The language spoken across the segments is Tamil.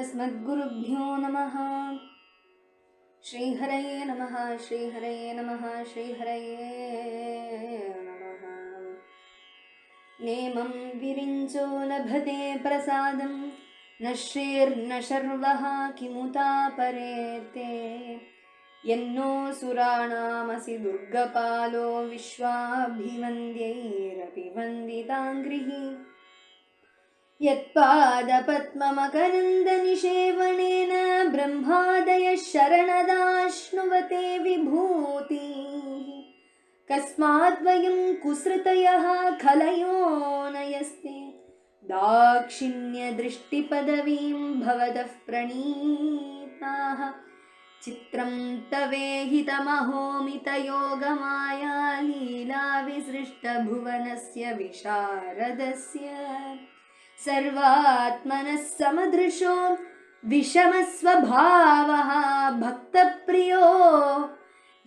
अस्मद्गुरुभ्यो नमः। श्रीहरये नमः श्रीहरये नमः श्रीहरये नमः। नेमं विरिञ्चो लभते प्रसादं न श्रीर्न शर्वः किमुतापरेते यन्नो सुराणामसि दुर्गपालो विश्वाभिवन्द्यैरपि वन्दिताङ्घ्रिः यत्पादपद्ममकरन्दनिषेवणेन ब्रह्मादयः शरणदाश्नुवते विभूतिः। कस्माद्वयं कुसृतयः खलयो नयस्ते। दाक्षिण्यदृष्टिपदवीं भवतः प्रणीताः। चित्रं तवेहितमहोमितयोगमाया लीलाविसृष्टभुवनस्य विशारदस्य सर्वात्मनः समदृशो विषमस्वभावः भक्तप्रियो।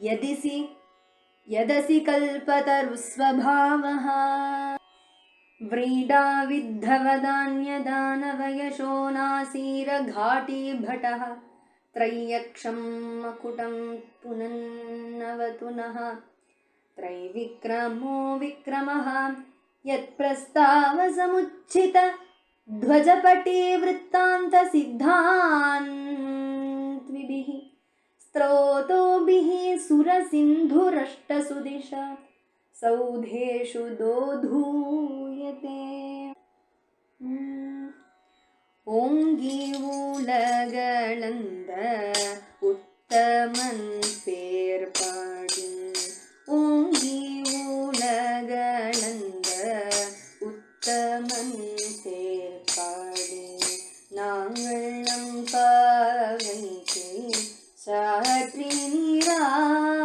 यदिसि यदसि कल्पतरुस्वभावः। व्रीडाविद्धवदान्यदानवयशो नासीरघाटीभटः त्रय्यक्षं मकुटं पुनन्नवतु नः त्रैविक्रमो विक्रमः यत्प्रस्तावसमुच्चित ध्वजपटे वृत्तान्तसिद्धान्त्विभिः स्त्रोतोभिः सुरसिन्धुरष्टसुदिश सौधेषु दोधूयते ஓங்கி உலகளந்த உத்தமன் பேர் பாடி ஓங்கி உலகளந்த உத்தமன் சாற்றி நீராடினார்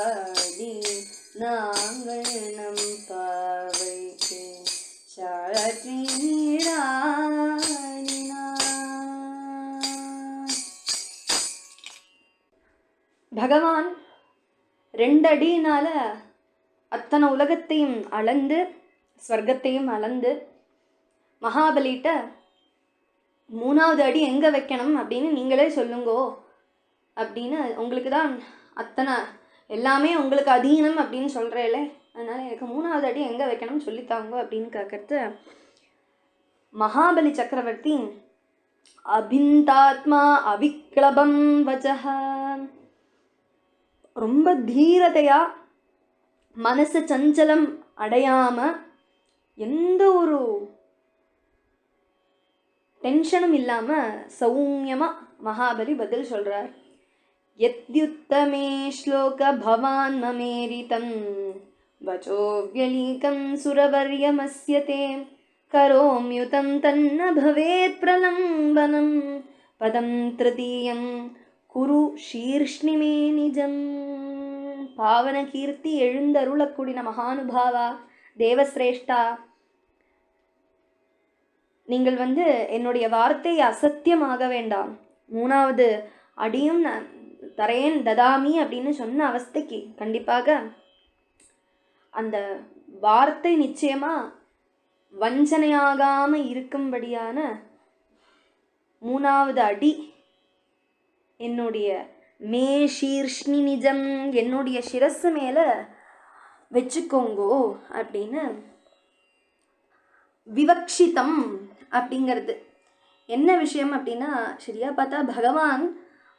பாடி நாங்கள் நம் பாவைக்கு சாற்றி பகவான் ரெண்டடினால அத்தனை உலகத்தையும் அளந்து ஸ்வர்க்கத்தையும் அளந்து மகாபலிட்ட மூணாவது அடி எங்கே வைக்கணும் அப்படின்னு நீங்களே சொல்லுங்கோ அப்படின்னு உங்களுக்கு தான் அத்தனை எல்லாமே உங்களுக்கு அதீனம் அப்படின்னு சொல்கிறேல அதனால் எனக்கு மூணாவது அடி எங்கே வைக்கணும்னு சொல்லித்தாங்க அப்படின்னு கேட்கறது மகாபலி சக்கரவர்த்தி. அபிந்தாத்மா அவிக்ளபம் வச்சக ரொம்ப தீரதையா மனசு சஞ்சலம் அடையாம எந்த ஒரு டென்ஷனும் இல்லாமல் சௌமியமாக மகாபலி பதில் சொல்கிறார் यद्युत्तमे श्लोक भवान् ममेरितं वचोव्यलीकं सुरवर्यमस्य ते करोम्युतं तन्न भवेत् प्रलम्बनं पदं तृतीयं குரு ஷீர்ஷ்ணிமே நிஜம் பாவன கீர்த்தி எழுந்தருளக்கூடின மகானுபாவா தேவசிரேஷ்டா நீங்கள் வந்து என்னுடைய வார்த்தை அசத்தியமாக வேண்டாம் மூணாவது அடியும் தரேன் ததாமி அப்படின்னு சொன்ன அவஸ்தைக்கு கண்டிப்பாக அந்த வார்த்தை நிச்சயமாக வஞ்சனையாகாமல் இருக்கும்படியான மூணாவது அடி என்னுடைய மே ஷீர்ஷ்ணி நிஜம் என்னுடைய சிரஸ் மேலே வச்சுக்கோங்கோ அப்படின்னு விவக்ஷிதம் அப்படிங்கிறது. என்ன விஷயம் அப்படின்னா சரியா பார்த்தா பகவான்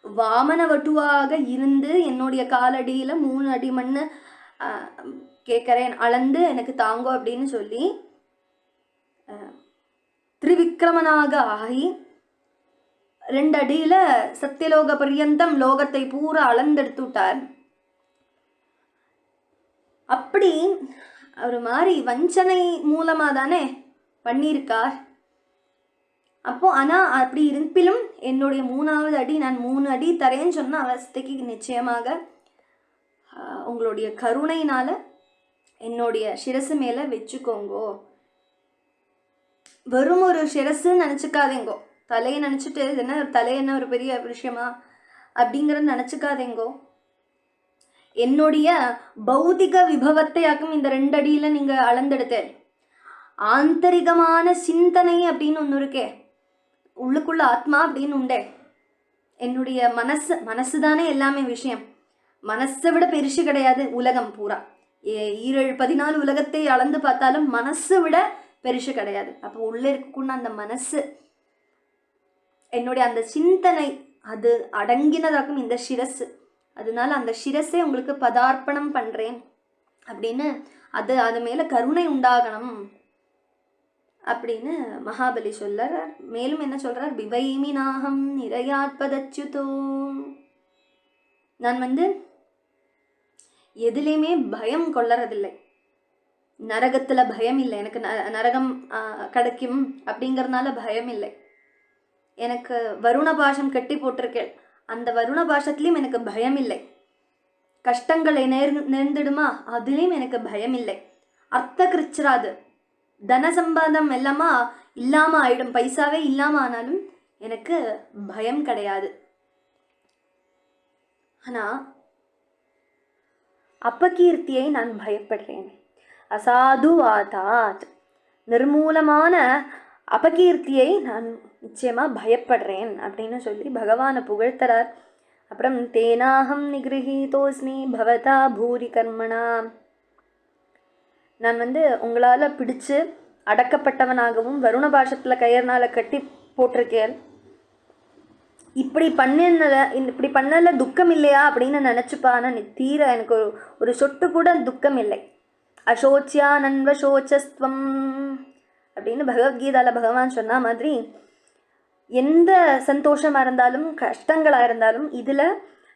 வாமன வட்டுவாக இருந்து என்னுடைய காலடியில் மூணு அடி மண் கேட்குறேன் அளந்து எனக்கு தாங்கோ அப்படின்னு சொல்லி அஹ், திரிவிக்ரமனாக ஆகி ரெண்டு அடியில் சத்தியலோக பர்யந்தம் லோகத்தை பூரா அளந்தெடுத்து விட்டார் அப்படி ஒரு மாதிரி வஞ்சனை மூலமாக தானே பண்ணியிருக்கார். அப்போது ஆனால் அப்படி இருப்பிலும் என்னுடைய மூணாவது அடி நான் மூணு அடி தரேன்னு சொன்ன அவஸ்தைக்கு நிச்சயமாக உங்களுடைய கருணையினால் என்னுடைய சிரசு மேலே வச்சுக்கோங்கோ. வெறும் ஒரு சிரசுன்னு நினச்சிக்காதேங்கோ. தலையை நினச்சிட்டு இது என்ன தலை என்ன ஒரு பெரிய விஷயமா அப்படிங்கிறத நினச்சிக்காதேங்கோ. என்னுடைய பௌதிக விபவத்தையாக்கும் இந்த ரெண்டு அடியில் நீங்கள் அளந்தெடுத்தேன் ஆந்தரிகமான சிந்தனை அப்படின்னு ஒன்று இருக்கே. உள்ளுக்குள்ள ஆத்மா அப்படின்னு உண்டே. என்னுடைய மனசு மனசு தானே எல்லாமே விஷயம். மனசை விட பெருசு கிடையாது உலகம் பூரா. ஏ- ஈரேழு பதினாலு உலகத்தை அளந்து பார்த்தாலும் மனசை விட பெருசு கிடையாது. அப்போ உள்ளே இருக்கக்கூடிய அந்த மனசு என்னுடைய அந்த சிந்தனை அது அடங்கினதாக்கும் இந்த சிரசு. அதனால அந்த சிரஸே உங்களுக்கு பதார்ப்பணம் பண்ணுறேன் அப்படின்னு அது அது மேலே கருணை உண்டாகணும். அப்படின்னு மகாபலி சொல்லறார் மேலும் என்ன சொல்றார்? விவைமி நாகம் நான் வந்து எதுலேயுமே பயம் கொள்ளறதில்லை. நரகத்தில் பயம் இல்லை. எனக்கு ந- நரகம் கிடைக்கும் அப்படிங்கறதுனால பயம் இல்லை. எனக்கு வருண பாஷம் கட்டி போட்டிருக்கேன். அந்த வருண பாஷத்துலேயும் எனக்கு பயம் இல்லை. கஷ்டங்களை நேர் நேர்ந்துடுமா? அதுலேயும் எனக்கு பயம் இல்லை. அர்த்த கிருச்சிராது தன சம்பாதம் எல்லாமா இல்லாமல் ஆயிடும். பைசாவே இல்லாமல் ஆனாலும் எனக்கு பயம் கிடையாது. ஆனால் அப்பகீர்த்தியை நான் பயப்படுறேன். அசாதுவாதாத். நிர்மூலமான அபகீர்த்தியை நான் நிச்சயமாக பயப்படுறேன் அப்படின்னு சொல்லி பகவானை புகழ்த்தறார். அப்புறம் தேனாகம் நிகிருஹீதோஸ்மி பவதா பூரி கர்மணா நான் வந்து உங்களால் பிடிச்சு அடக்கப்பட்டவனாகவும் வருண பாஷத்தில் கயிறுனால கட்டி போட்டிருக்கேன். இப்படி பண்ணினத இப்படி பண்ணல துக்கம் இல்லையா அப்படின்னு நினச்சிப்பா. ஆனால் நீ தீர எனக்கு ஒரு ஒரு சொட்டு கூட துக்கம் இல்லை. அசோச்சியா நன்வசோச்சஸ்துவம் அப்படின்னு பகவத்கீதால பகவான் சொன்ன மாதிரி எந்த சந்தோஷமாக இருந்தாலும் கஷ்டங்களாக இருந்தாலும் இதில்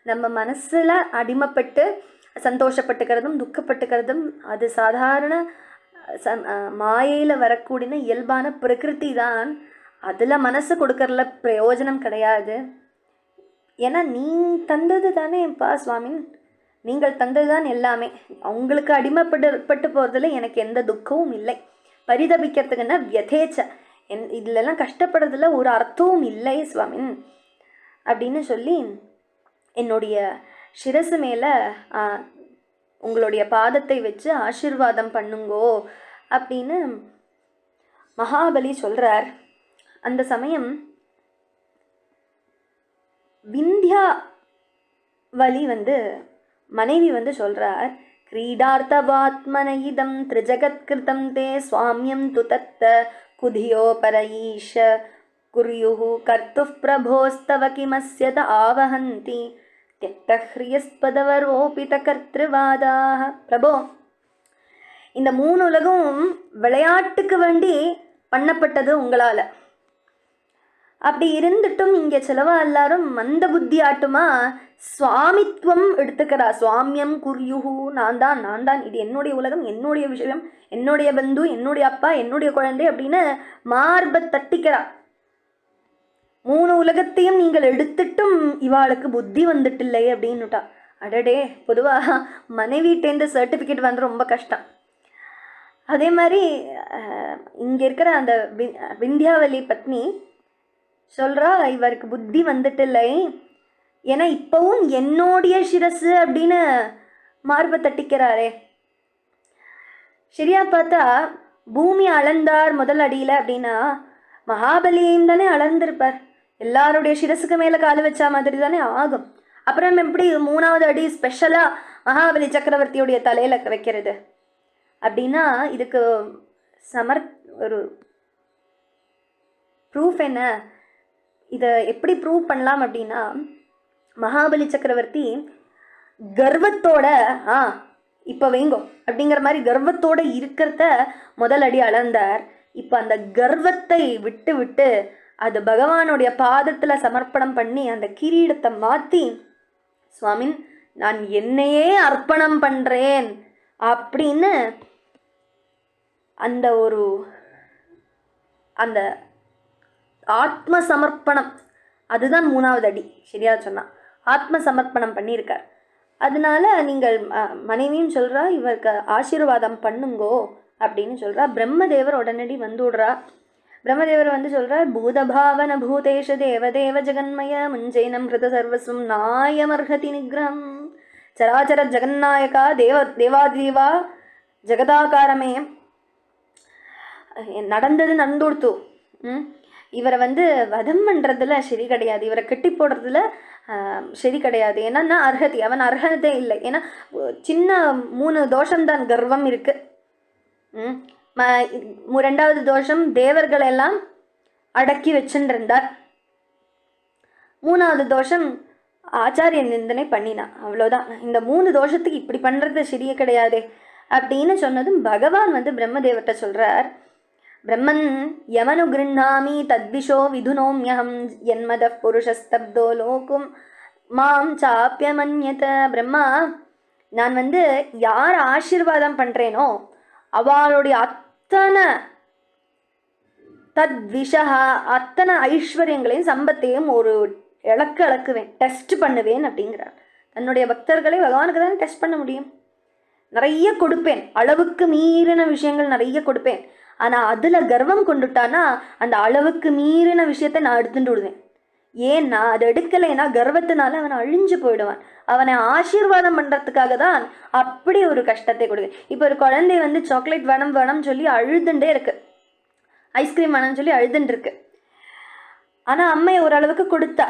நம்ம மனசில் அடிமைப்பட்டு சந்தோஷப்பட்டுக்கிறதும் துக்கப்பட்டுக்கிறதும் அது சாதாரண ச மாயையில் வரக்கூடிய இயல்பான பிரகிருதி தான். அதில் மனசு கொடுக்கறதுல பிரயோஜனம் கிடையாது. ஏன்னா நீ தந்தது தானே பா சுவாமின் நீங்கள் தந்தது தான் எல்லாமே. அவங்களுக்கு அடிமைப்பட்டு பட்டு போகிறதுல எனக்கு எந்த துக்கமும் இல்லை. பரிதபிக்கிறதுக்குன்னா வியதேச்ச. என் இதுலலாம் கஷ்டப்படுறதுல ஒரு அர்த்தமும் இல்லை சுவாமின் அப்படின்னு சொல்லி என்னுடைய சிரசு மேலே உங்களுடைய பாதத்தை வச்சு ஆசிர்வாதம் பண்ணுங்கோ அப்படின்னு மகாபலி சொல்கிறார் அந்த சமயம் விந்தியா வலி வந்து மனைவி வந்து சொல்கிறார் கிரீடார்த்தவாத்மன இதம் திருஜகத்கிருதம் தே சுவாமியம் துதத்த குதியோ குதியோபரயீஷ குர்யு கர்த்து பிரபோஸ்தவ கிமஸ்யத ஆவஹந்தி தியக்தஹ்ரியஸ்பதவரோபிதகர்த்திருவாதாக பிரபோ இந்த மூணு உலகம் விளையாட்டுக்கு வேண்டி பண்ணப்பட்டது உங்களால். அப்படி இருந்துட்டும் இங்கே செலவா எல்லாரும் மந்த புத்தி ஆட்டுமா? சுவாமித்துவம் எடுத்துக்கிறா. சுவாமியம் குர்யுஹு நான் தான் நான் தான். இது என்னுடைய உலகம் என்னுடைய விஷயம் என்னுடைய பந்து என்னுடைய அப்பா என்னுடைய குழந்தை அப்படின்னு மார்பை தட்டிக்கிறா. மூணு உலகத்தையும் நீங்கள் எடுத்துட்டும் இவாளுக்கு புத்தி வந்துட்டில்லை அப்படின்னுட்டா. அடடே பொதுவாக மனைவிட்டேந்து சர்டிஃபிகேட் வந்து ரொம்ப கஷ்டம். அதே மாதிரி இங்கே இருக்கிற அந்த வி- விந்தியாவலி பத்னி சொல்கிறா இவருக்கு புத்தி வந்துட்டில்லை. ஏன்னா இப்போவும் என்னுடைய சிரசு அப்படின்னு மார்பை தட்டிக்கிறாரே. சரியா பார்த்தா பூமி அளந்தார் முதல் அடியில் அப்படின்னா மகாபலியையும் தானே அளந்திருப்பார். எல்லாருடைய சிரசுக்கு மேலே கால் வச்சா மாதிரி தானே ஆகும். அப்புறம் எப்படி மூணாவது அடி ஸ்பெஷலாக மகாபலி சக்கரவர்த்தியுடைய தலையில் வைக்கிறது? அப்படின்னா இதுக்கு சமர் ஒரு ப்ரூஃப் என்ன? இதை எப்படி ப்ரூவ் பண்ணலாம் அப்படின்னா மகாபலி சக்கரவர்த்தி கர்வத்தோட ஆ இப்போ வைங்கோ அப்படிங்கிற மாதிரி கர்வத்தோட இருக்கிறத முதல் அடி அளந்தார். இப்போ அந்த கர்வத்தை விட்டு விட்டு அது பகவானுடைய பாதத்தில் சமர்ப்பணம் பண்ணி அந்த கிரீடத்தை மாற்றி சுவாமின் நான் என்னையே அர்ப்பணம் பண்ணுறேன் அப்படின்னு அந்த ஒரு அந்த ஆத்ம சமர்ப்பணம் அதுதான் மூணாவது அடி சரியா சொன்னா. ஆத்ம சமர்ப்பணம் பண்ணியிருக்கார். அதனால நீங்கள் மனைவியும் சொல்கிறா இவருக்கு ஆசீர்வாதம் பண்ணுங்கோ அப்படின்னு சொல்கிறா பிரம்மதேவர் உடனடி வந்து விடுறா. பிரம்மதேவர் வந்து சொல்கிறார் பூதபாவன பூதேஷ தேவதேவ ஜெகன்மய முஞ்சைனம் ஹிருத சர்வஸ்வம் நாயமர்ஹதி நிகிரம். சராச்சர ஜெகநாயகா தேவ தேவாதீவா ஜெகதாகாரமே. நடந்தது நடந்துடுத்து. ம்? இவரை வந்து வதம் பண்ணுறதுல சரி கிடையாது. இவரை கட்டி போடுறதுல சரி கிடையாது. ஏன்னா அர்ஹதி. அவன் அர்ஹதே இல்லை. ஏன்னா சின்ன மூணு தோஷம்தான் கர்வம் இருக்குது ம்? ரெண்டாவது தோஷம் தேவர்களை எல்லாம் அடக்கி வச்சுருந்தார் மூணாவது தோஷம் ஆச்சாரிய நிந்தனை பண்ணினான். அவ்வளோதான். இந்த மூணு தோஷத்துக்கு இப்படி பண்ணுறது சரியே கிடையாதே அப்படின்னு சொன்னதும் பகவான் வந்து பிரம்மதேவர்கிட்ட சொல்கிறார் பிரம்மன் யமனு கிருண்ணாமி தத்விஷோ விதுனோம்யகம் என்மத புருஷஸ்தப்தோ லோகும் மாம் சாப்பியமன்யத பிரம்மா நான் வந்து யார் ஆசீர்வாதம் பண்ணுறேனோ அவளுடைய அத்தனை தத்விஷா அத்தனை ஐஸ்வர்யங்களையும் சம்பத்தையும் ஒரு இழக்க இழக்குவேன் டெஸ்ட் பண்ணுவேன் அப்படிங்கிறார். தன்னுடைய பக்தர்களை பகவானுக்கு தானே டெஸ்ட் பண்ண முடியும்? நிறைய கொடுப்பேன் அளவுக்கு மீறின விஷயங்கள் நிறைய கொடுப்பேன். ஆனால் அதில் கர்வம் கொண்டுட்டானா அந்த அளவுக்கு மீறின விஷயத்தை நான் எடுத்துட்டு விடுவேன். ஏன்னா அது எடுக்கலைன்னா கர்வத்தினால அவன் அழிஞ்சு போயிடுவான். அவனை ஆசீர்வாதம் பண்ணுறதுக்காக தான் அப்படி ஒரு கஷ்டத்தை கொடுக்கு இப்போ ஒரு குழந்தை வந்து சாக்லேட் வேணும் வேணும்னு சொல்லி அழுதுண்டே இருக்கு. ஐஸ்கிரீம் வேணும்னு சொல்லி அழுதுன்னு இருக்கு. ஆனால் அம்மையை ஓரளவுக்கு கொடுத்தா.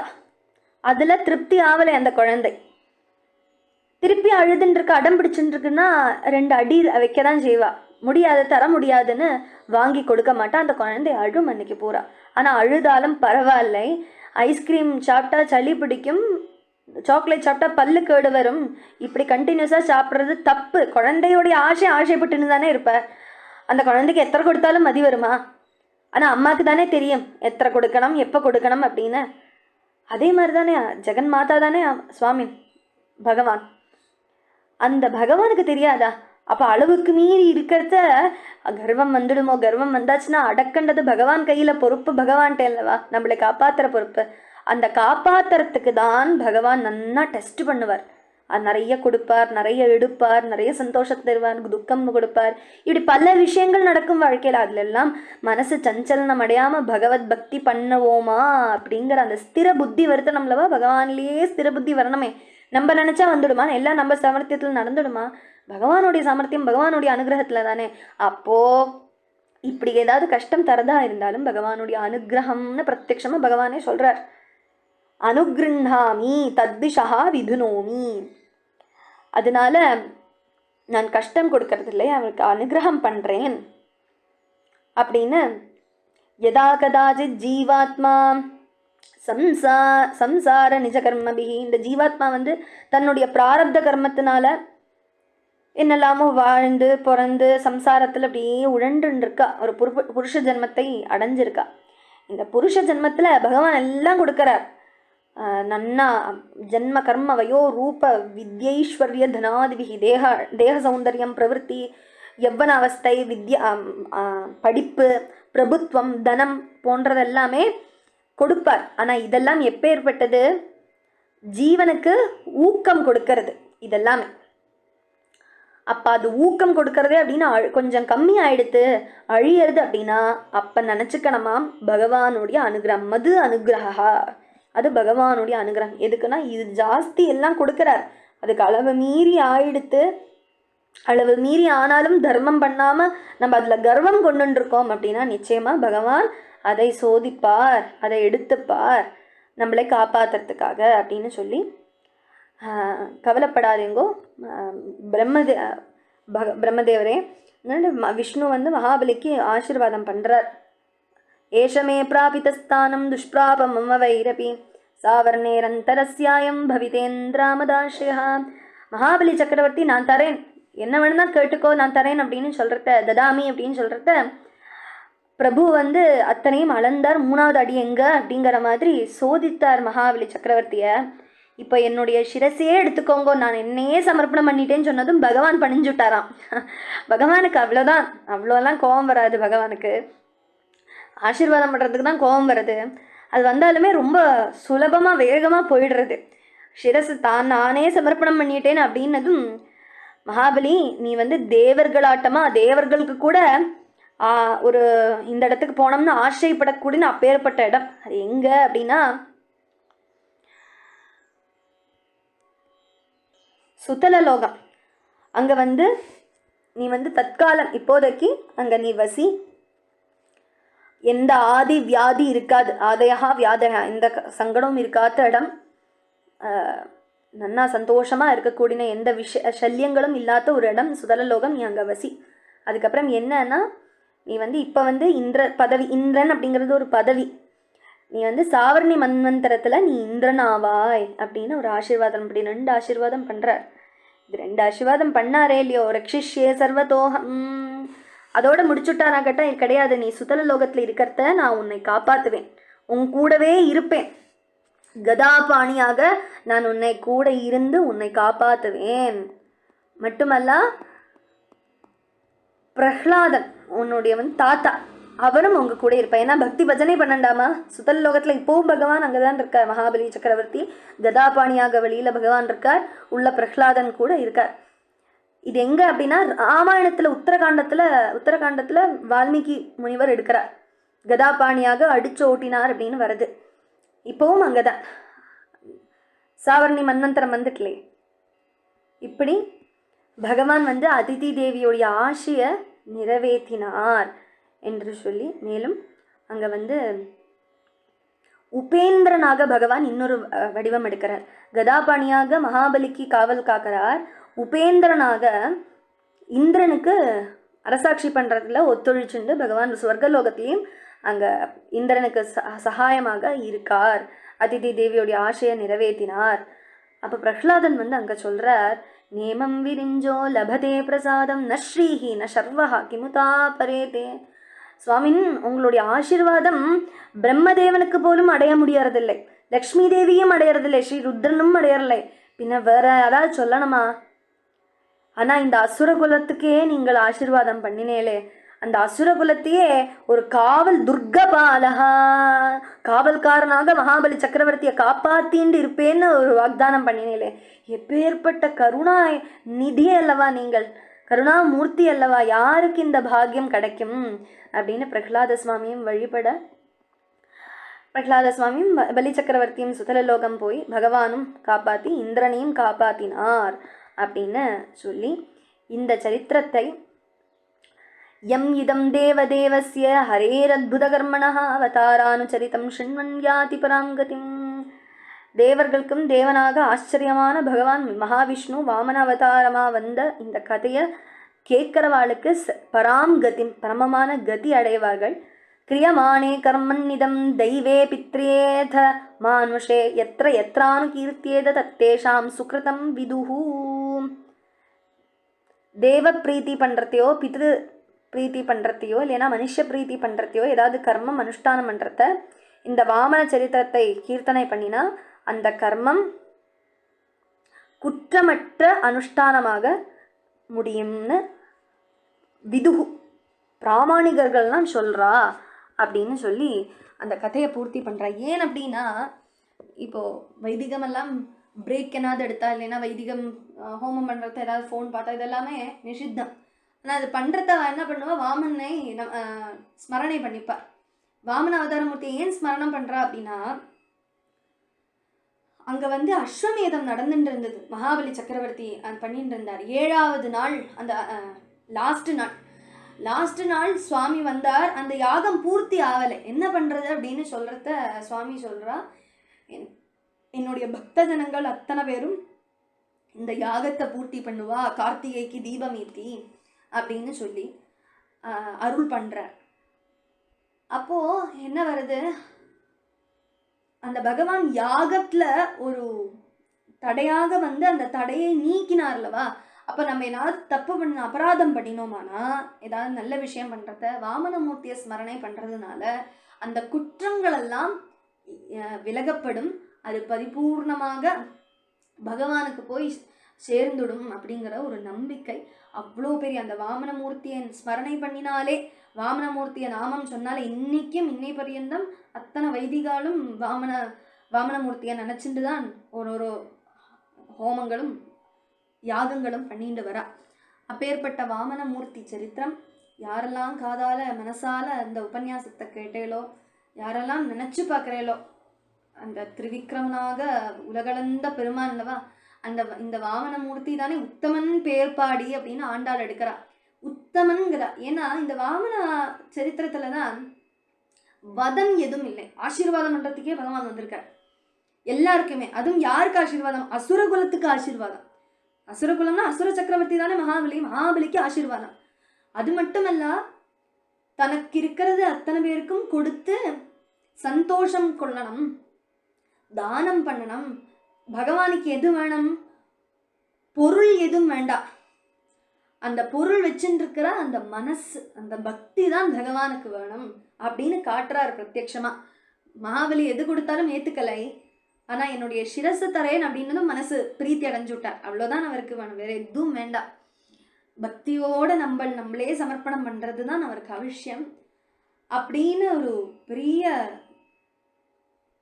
அதில் திருப்தி ஆகலை அந்த குழந்தை. திருப்பி அழுதுன்ட்ருக்கு அடம் பிடிச்சுட்டு ரெண்டு அடி வைக்க தான் செய்வா. முடியாது தர முடியாதுன்னு வாங்கி கொடுக்க மாட்டா. அந்த குழந்தை அழும் அன்னைக்கு பூரா. ஆனால் அழுதாலும் பரவாயில்லை. ஐஸ்கிரீம் சாப்பிட்டா சளி பிடிக்கும் சாக்லேட் சாப்பிட்டா பல்லு கேடு வரும். இப்படி கண்டினியூஸாக சாப்பிட்றது தப்பு. குழந்தையோடைய ஆசை ஆசைப்பட்டுன்னு தானே இருப்ப. அந்த குழந்தைக்கு எத்தனை கொடுத்தாலும் மதி வருமா? ஆனால் அம்மாவுக்கு தானே தெரியும். எத்தனை கொடுக்கணும் எப்போ கொடுக்கணும் அப்படின்னு. அதே மாதிரி தானே ஜெகன் மாதா தானே சுவாமி பகவான். அந்த பகவானுக்கு தெரியாதா? அப்போ அளவுக்கு மீறி இருக்கிறத கர்வம் வந்துடுமோ? கர்வம் வந்தாச்சுன்னா அடக்கண்டது பகவான் கையில் பொறுப்பு பகவான்கிட்ட இல்லவா? நம்மளை காப்பாத்துற பொறுப்பு. அந்த காப்பாத்துறதுக்கு தான் பகவான் நன்னா டெஸ்ட் பண்ணுவார். நிறைய கொடுப்பார் நிறைய எடுப்பார் நிறைய சந்தோஷத்தை தருவார் துக்கம் கொடுப்பார். இப்படி பல விஷயங்கள் நடக்கும் வாழ்க்கையில். அதுல எல்லாம் மனசு சஞ்சலனம் அடையாம பகவத் பக்தி பண்ணுவோமா? அப்படிங்கிற அந்த ஸ்திர புத்தி வருத்த நம்மளவா? பகவான்லேயே ஸ்திர புத்தி வரணுமே. நம்ம நினைச்சா வந்துடுமா? எல்லாம் நம்ம சாமர்த்தியத்தில் நடந்துடுமா? பகவானுடைய சாமர்த்தியம் பகவானுடைய அனுகிரகத்தில் தானே அப்போ இப்படி ஏதாவது கஷ்டம் தரதா இருந்தாலும் பகவானுடைய அனுகிரகம்னு பிரத்யக்ஷமா பகவானே சொல்கிறார் அனுகிருண்ணாமி தத்விஷா விதுனோமி. அதனால நான் கஷ்டம் கொடுக்கறது இல்லை அவருக்கு அனுகிரகம் பண்ணுறேன் அப்படின்னு யதா கதாச்சித் ஜீவாத்மா சம்சா சம்சார நிஜ கர்மபிகி இந்த ஜீவாத்மா வந்து தன்னுடைய பிராரப்த கர்மத்தினால என்னெல்லாமோ வாழ்ந்து பிறந்து சம்சாரத்தில் அப்படியே உழண்டுன்னு இருக்கா ஒரு புரு புருஷ ஜென்மத்தை அடைஞ்சிருக்கா. இந்த புருஷ ஜென்மத்தில் பகவான் எல்லாம் கொடுக்குறார். நன்னா ஜென்ம கர்ம வயோ ரூப வித்யைஸ்வர்ய தனாதிபிகி தேக தேக சௌந்தரியம் பிரவೃತ್ತಿ யவ்வனாவஸ்தை வித்யா படிப்பு பிரபுத்துவம் தனம் போன்றதெல்லாமே கொடுப்பார். ஆனால் இதெல்லாம் எப்பேற்பட்டது? ஜீவனுக்கு ஊக்கம் கொடுக்கறது. இதெல்லாமே. அப்போ அது ஊக்கம் கொடுக்கறதே அப்படின்னா கொஞ்சம் கம்மி ஆயிடுத்து அழியறது அப்படின்னா அப்போ நினச்சிக்கணுமாம் பகவானுடைய அனுகிரகம். மது அனுகிரகா. அது பகவானுடைய அனுகிரகம். எதுக்குன்னா இது ஜாஸ்தி எல்லாம் கொடுக்குறார். அதுக்கு அளவு மீறி ஆயிடுத்து அளவு மீறி ஆனாலும் தர்மம் பண்ணாமல் நம்ம அதில் கர்வம் கொண்டுட்டு இருக்கோம் அப்படின்னா நிச்சயமாக பகவான் அதை சோதிப்பார் அதை எடுத்துப்பார். நம்மளை காப்பாத்துறதுக்காக அப்படின்னு சொல்லி கவலைப்படாதீங்கோ. பிரம்மதே பக பிரம்மதேவரே விஷ்ணு வந்து மகாபலிக்கு ஆசீர்வாதம் பண்ணுறார் ஏஷமே பிராபிதஸ்தானம் துஷ்பிராப மம வைரபி சாவர்ணேரந்தரஸ்யாயம் பவிதேந்திராமதாஷயா மகாபலி சக்கரவர்த்தி நான் தரேன். என்ன வேணும்னா கேட்டுக்கோ நான் தரேன் அப்படின்னு சொல்கிறத ததாமி அப்படின்னு சொல்கிறத பிரபு வந்து அத்தனையும் அளந்தார். மூணாவது அடி எங்க? அப்படிங்கிற மாதிரி சோதித்தார் மகாபலி சக்கரவர்த்தியை. இப்போ என்னுடைய சிரசையே எடுத்துக்கோங்க. நான் என்னையே சமர்ப்பணம் பண்ணிட்டேன்னு சொன்னதும் பகவான் பணிஞ்சுட்டாராம். பகவானுக்கு அவ்வளோதான் அவ்வளோலாம் கோபம் வராது பகவானுக்கு. ஆசீர்வாதம் பண்ணுறதுக்கு தான் கோபம் வருது. அது வந்தாலுமே ரொம்ப சுலபமாக வேகமாக போயிடுறது. சிரசு தான் நானே சமர்ப்பணம் பண்ணிட்டேன் அப்படின்னதும் மகாபலி நீ வந்து தேவர்களாட்டமா தேவர்களுக்கு கூட ஒரு இந்த இடத்துக்கு போனோம்னு ஆசைப்படக்கூடிய அப்பேற்பட்ட இடம். அது எங்கே? அப்படின்னா சுத்தல லோகம் அங்கே வந்து நீ வந்து தற்காலம் இப்போதைக்கு அங்கே நீ வசி. எந்த ஆதி வியாதி இருக்காது. ஆதயா வியாதயா எந்த க- சங்கடமும் இருக்காத இடம். நன்னா சந்தோஷமாக இருக்கக்கூடிய எந்த விஷ சல்யங்களும் இல்லாத ஒரு இடம் சுதலலோகம் நீ அங்கே வசி. அதுக்கப்புறம் என்னன்னா நீ வந்து இப்போ வந்து இந்திர பதவி இந்திரன் அப்படிங்கிறது ஒரு பதவி. நீ வந்து சாவரணி மன்வந்தரத்தில் நீ இந்திரன் ஆவாய் அப்படின்னு ஒரு ஆசீர்வாதம் அப்படி ரெண்டு ஆசீர்வாதம் பண்ணுறார் இது ரெண்டு ஆசீர்வாதம் பண்ணாரே இல்லையோ? ரக்ஷிஷ்யே சர்வதோகம் அதோட முடிச்சுட்டானா கேட்டால் இது கிடையாது. நீ சுதல லோகத்தில் இருக்கிறத நான் உன்னை காப்பாற்றுவேன் உன் கூடவே இருப்பேன். கதாபாணியாக நான் உன்னை கூட இருந்து உன்னை காப்பாற்றுவேன் மட்டுமல்ல பிரஹ்லாதன் உன்னுடைய வந்து தாத்தா. அவரும் அவங்க கூட இருப்பார் ஏன்னா பக்தி பஜனை பண்ணண்டாமா சுதல் லோகத்தில் இப்போவும் பகவான் அங்கே தான் இருக்கார். மகாபலி சக்கரவர்த்தி கதாபாணியாக வெளியில் பகவான் இருக்கார். உள்ள பிரஹ்லாதன் கூட இருக்கார். இது எங்கே அப்படின்னா ராமாயணத்தில் உத்தரகாண்டத்தில் உத்தரகாண்டத்தில் வால்மீகி முனிவர் எடுக்கிறார். கதாபாணியாக அடிச்சு ஓட்டினார் அப்படின்னு வருது. இப்போவும் அங்கே தான் சாவர்ணி மன்வந்தரம் வந்துட்டலே. இப்படி பகவான் வந்து அதிதி தேவியோடைய ஆசையை நிறைவேற்றினார். என்று சொல்லி மேலும் அங்கே வந்து உபேந்திரனாக பகவான் இன்னொரு வடிவம் எடுக்கிறார். கதாபாணியாக மகாபலிக்கு காவல் காக்கிறார். உபேந்திரனாக இந்திரனுக்கு அரசாட்சி பண்ணுறதுல ஒத்துழைச்சுண்டு பகவான் சுவர்கலோகத்திலையும் அங்கே இந்திரனுக்கு ச- சகாயமாக இருக்கார். அதிதி தேவியோடைய ஆசையை நிறைவேற்றினார். அப்போ பிரஹ்லாதன் வந்து அங்கே சொல்கிறார் நேமம் விரிஞ்சோ லபதே பிரசாதம் ந ஸ்ரீஹி ந சர்வஹா கிமுதா பரேதே சுவாமின் உங்களுடைய ஆசிர்வாதம் பிரம்மதேவனுக்கு போலும் அடைய முடியறதில்லை லக்ஷ்மி தேவியும் அடையறதில்லை ஸ்ரீ ருத்ரனும் அடையறலை பின்ன வேற யாராவது சொல்லணுமா? ஆனால் இந்த அசுர குலத்துக்கே நீங்கள் ஆசிர்வாதம் பண்ணினேலே அந்த அசுர குலத்தையே ஒரு காவல் துர்கபாலகா காவல்காரனாக மகாபலி சக்கரவர்த்தியை காப்பாத்தின்னு இருப்பேன்னு ஒரு வாக்தானம் பண்ணினேலே எப்பேற்பட்ட கருணா நிதி அல்லவா நீங்கள்? கருணாமூர்த்தி அல்லவா? யாருக்கு இந்த பாக்கியம் கிடைக்கும்? அப்படின்னு பிரகலாத சுவாமியும் வழிபட பிரகலாத சுவாமியும் பலி சக்கரவர்த்தியும் சுதலலோகம் போய் பகவானும் காப்பாற்றி இந்திரனையும் காப்பாத்தினார் அப்படின்னு சொல்லி இந்த சரித்திரத்தை யம் இதம் தேவதேவஸ்ய ஹரேரத்புதகர்மணः அவதாரானுச்சரிதம் ஷண்மன் யாதி பராங்கதிம் தேவர்களுக்கும் தேவனாக ஆச்சரியமான பகவான் மகாவிஷ்ணு வாமன அவதாரமாக வந்த இந்த கதையை கேட்கிறவாளுக்கு பராம் கதி பரமமான கதி அடைவார்கள். கிரியமானே கர்மன்னிதம் தெய்வே பித்ரேத மானுஷே எத்திர எத்ரானு கீர்த்தியேத தத்தேஷாம் சுக்ருதம் விதுஹூ. தேவ பிரீத்தி பண்ணுறதையோ பித்ரு பிரீத்தி பண்ணுறதையோ இல்லைன்னா மனுஷ பிரீத்தி பண்ணுறதையோ ஏதாவது கர்மம் அனுஷ்டானம் பண்ணுறத இந்த வாமன சரித்திரத்தை கீர்த்தனை பண்ணினா அந்த கர்மம் குற்றமற்ற அனுஷ்டானமாக முடியும்னு விதுகு. பிராமணிகர்கள்லாம் சொல்கிறா அப்படின்னு சொல்லி அந்த கதையை பூர்த்தி பண்ணுறா ஏன் அப்படின்னா இப்போது வைதிகமெல்லாம் பிரேக் என்னாவது எடுத்தா இல்லைன்னா வைதிகம் ஹோமம் பண்ணுறது ஏதாவது ஃபோன் பார்த்தா இதெல்லாமே நிஷித்தம். ஆனால் அது பண்ணுறத என்ன பண்ணுவா? வாமனை ஸ்மரணை பண்ணிப்பார் வாமன அவதாரமூர்த்தியை ஏன் ஸ்மரணம் பண்ணுறா அப்படின்னா அங்கே வந்து அஸ்வமேதம் நடந்துட்டு இருந்தது மகாபலி சக்கரவர்த்தி அது பண்ணிட்டு இருந்தார் ஏழாவது நாள் அந்த லாஸ்ட் நாள். லாஸ்ட் நாள் சுவாமி வந்தார். அந்த யாகம் பூர்த்தி ஆகலை. என்ன பண்ணுறது அப்படின்னு சொல்கிறத சுவாமி சொல்கிறா என் என்னுடைய பக்த ஜனங்கள் அத்தனை பேரும் இந்த யாகத்தை பூர்த்தி பண்ணுவா கார்த்திகைக்கு தீபம் அப்படின்னு சொல்லி அருள் பண்ணுறார் அப்போது என்ன வருது? அந்த பகவான் யாகத்தில் ஒரு தடையாக வந்து அந்த தடையை நீக்கினார்லவா அப்போ நம்ம ஏதாவது தப்பு பண்ண அபராதம் பண்ணினோமானா ஏதாவது நல்ல விஷயம் பண்ணுறத வாமனமூர்த்தியை ஸ்மரணை பண்ணுறதுனால அந்த குற்றங்களெல்லாம் விலகப்படும். அது பரிபூர்ணமாக பகவானுக்கு போய் சேர்ந்துடும் அப்படிங்கிற ஒரு நம்பிக்கை. அவ்வளோ பெரிய அந்த வாமனமூர்த்தியை ஸ்மரணை பண்ணினாலே வாமனமூர்த்திய நாமம் சொன்னாலே இன்னைக்கும் இன்னை பரியந்தம் அத்தனை வைதிகாலும் வாமன வாமனமூர்த்தியை நினச்சிட்டு தான் ஒரு ஒரு ஹோமங்களும் யாகங்களும் பண்ணிட்டு வரா. அப்பேற்பட்ட வாமனமூர்த்தி சரித்திரம் யாரெல்லாம் காதால மனசால அந்த உபன்யாசத்தை கேட்டேலோ யாரெல்லாம் நினச்சி பார்க்குறேலோ அந்த திரிவிக்ரமனாக உலகளந்த பெருமான் அல்லவா அந்த இந்த வாமனமூர்த்தி தானே உத்தமன் பேர்பாடி அப்படின்னு ஆண்டாள் எடுக்கிறா. உத்தமன்கிறா. ஏன்னா இந்த வாமன சரித்திரத்துல தான் வதம் எதுவும் இல்லை. ஆசீர்வாதம் பண்ணுறதுக்கே பகவான் வந்திருக்கார். எல்லாருக்குமே அதுவும் யாருக்கு ஆசீர்வாதம்? அசுரகுலத்துக்கு ஆசீர்வாதம். அசுரகுலம்னா அசுர சக்கரவர்த்தி தானே மகாபலி மகாபலிக்கு ஆசீர்வாதம். அது மட்டுமல்ல தனக்கு இருக்கிறது அத்தனை பேருக்கும் கொடுத்து சந்தோஷம் கொள்ளணும் தானம் பண்ணணும் பகவானுக்கு எது வேணும்? பொருள் எதுவும் வேண்டாம். அந்த பொருள் வச்சுருக்கிற அந்த மனசு அந்த பக்தி தான் பகவானுக்கு வேணும் அப்படின்னு காட்டுறாரு பிரத்யட்சமாக மகாபலி எது கொடுத்தாலும் ஏற்றுக்கலை ஆனால் என்னுடைய சிரசு தரேன் அப்படின்னதும் மனசு பிரீத்தி அடைஞ்சு விட்டார். அவ்வளோதான் அவருக்கு வேணும். வேற எதுவும் வேண்டாம். பக்தியோட நம்ம நம்மளே சமர்ப்பணம் பண்ணுறது தான் அவருக்கு அவசியம் அப்படின்னு ஒரு பெரிய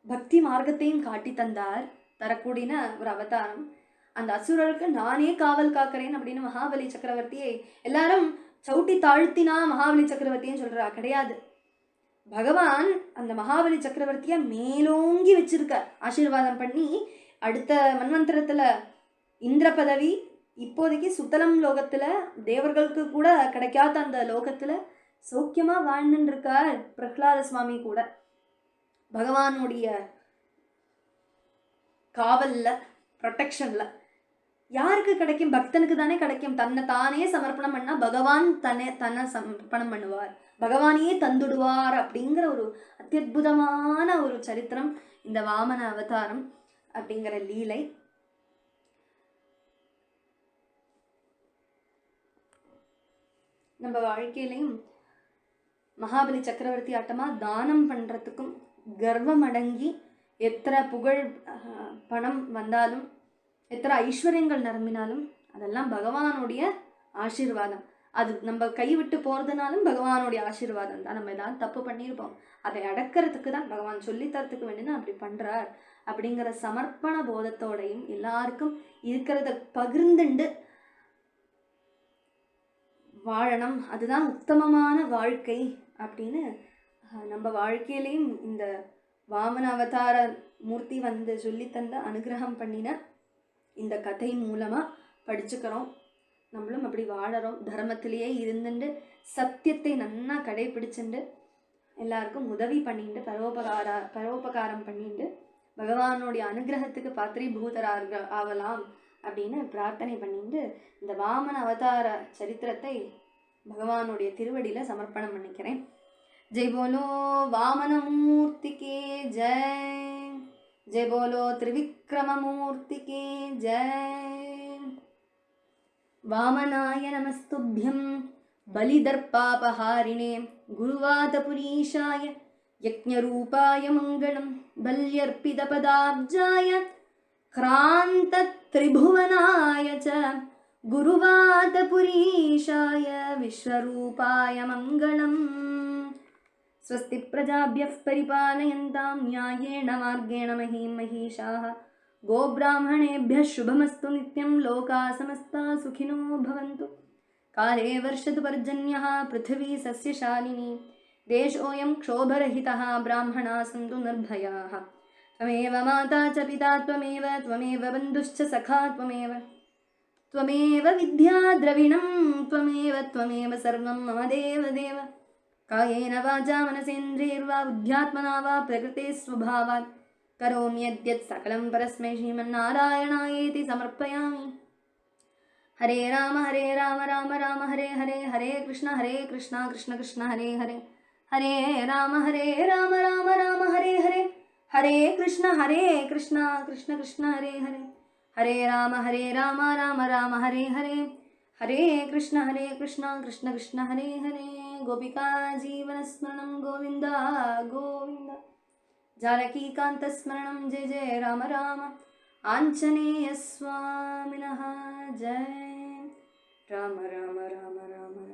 பக்தி மார்க்கத்தையும் காட்டி தந்தார் தரக்கூடிய ஒரு அவதாரம். அந்த அசுரருக்கு நானே காவல் காக்கிறேன் அப்படின்னு மகாபலி சக்கரவர்த்தியை எல்லாரும் சவுட்டி தாழ்த்தினா மகாபலி சக்கரவர்த்தின்னு சொல்றா. கிடையாது. பகவான் அந்த மகாபலி சக்கரவர்த்தியை மேலோங்கி வச்சிருக்கார். ஆசீர்வாதம் பண்ணி அடுத்த மன்வந்தரத்துல இந்திர பதவி இப்போதைக்கு சுத்தலம் லோகத்துல தேவர்களுக்கு கூட கிடைக்காத அந்த லோகத்துல சௌக்கியமா வாழ்ந்துட்டு இருக்கார் பிரகலாத சுவாமி கூட. பகவானுடைய காவலில் ப்ரொட்டெக்ஷனில் யாருக்கு கிடைக்கும்? பக்தனுக்கு தானே கிடைக்கும். தன்னை தானே சமர்ப்பணம் பண்ணால் பகவான் தன்னை தன்னை சமர்ப்பணம் பண்ணுவார். பகவானையே தந்துடுவார் அப்படிங்கிற ஒரு அத்தியுதமான ஒரு சரித்திரம் இந்த வாமன அவதாரம் அப்படிங்கிற லீலை. நம்ம வாழ்க்கையிலையும் மகாபலி சக்கரவர்த்தி ஆட்டமா தானம் பண்ணுறதுக்கும் கர்வம் அடங்கி எத்தனை புகழ் பணம் வந்தாலும் எத்தனை ஐஸ்வர்யங்கள் நிரம்பினாலும் அதெல்லாம் பகவானுடைய ஆசீர்வாதம். அது நம்ம கைவிட்டு போகிறதுனாலும் பகவானுடைய ஆசீர்வாதம் தான். நம்ம ஏதாவது தப்பு பண்ணியிருப்போம். அதை அடக்கிறதுக்கு தான் பகவான் சொல்லித்தரத்துக்கு வேண்டிதான் அப்படி பண்ணுறார் அப்படிங்கிற சமர்ப்பண போதத்தோடையும் எல்லாருக்கும் இருக்கிறத பகிர்ந்துண்டு வாழணும். அதுதான் உத்தமமான வாழ்க்கை அப்படின்னு நம்ம வாழ்க்கையிலையும் இந்த வாமன அவதார மூர்த்தி வந்து சொல்லித்தந்த அனுகிரகம் பண்ணின இந்த கதை மூலமாக படிச்சுக்கிறோம். நம்மளும் அப்படி வாழறோம். தர்மத்திலேயே இருந்துட்டு சத்தியத்தை நன்னா கடைபிடிச்சுண்டு எல்லாருக்கும் உதவி பண்ணிட்டு பரோபகார பரோபகாரம் பண்ணிட்டு பகவானுடைய அனுகிரகத்துக்கு பாத்திரீபூதராக ஆகலாம் அப்படின்னு பிரார்த்தனை பண்ணிட்டு இந்த வாமன அவதார சரித்திரத்தை பகவானுடைய திருவடியில் சமர்ப்பணம் பண்ணிக்கிறேன். ஜெய் போலோ வாமனமூர்த்திக்கே ஜெய்! जय बोलो त्रिविक्रममूर्ति के जय। वामनाय नमस्तुभ्यं बलिदर्पापहारिणे गुरुवातपुरीशाय यज्ञरूपाय मङ्गलं बल्यर्पितपदाब्जाय क्रान्तत्रिभुवनाय च गुरुवातपुरीशाय विश्वरूपाय मङ्गलम्। स्वस्ति प्रजाभ्यः परिपालयन्तां न्यायेण मार्गेण महीं महिषाः गोब्राह्मणेभ्यः शुभमस्तु नित्यं लोकाः समस्ता सुखिनो भवन्तु। काले वर्षतु पर्जन्यः पृथिवी सस्यशालिनी। देशोऽयं क्षोभरहितः ब्राह्मणाः सन्तु निर्भयाः। त्वमेव माता च पिता त्वमेव त्वमेव बन्धुश्च सखा त्वमेव। त्वमेव विद्या द्रविणं त्वमेव त्वमेव सर्वं मम देवदेव कायेन वाचा मनसेन्द्रियैर्वा बुद्ध्यात्मना वा प्रकृते स्वभावान् करोमि यद्यत् सकलं परस्मै श्रीमन्नारायणायेति समर्पयामि। हरे राम हरे राम राम राम हरे हरे हरे कृष्ण हरे कृष्ण कृष्ण कृष्ण हरे हरे। हरे राम हरे राम राम राम हरे हरे। हरे कृष्ण हरे कृष्ण कृष्ण कृष्ण हरे हरे। हरे राम हरे राम राम राम हरे हरे। हरे कृष्ण हरे कृष्ण कृष्ण कृष्ण हरे हरे। गोपिका जीवनस्मरणं गोविन्द गोविन्द। जानकीकान्तस्मरणं जय जय राम राम। आञ्जनेयस्वामिनः जय। राम राम राम राम।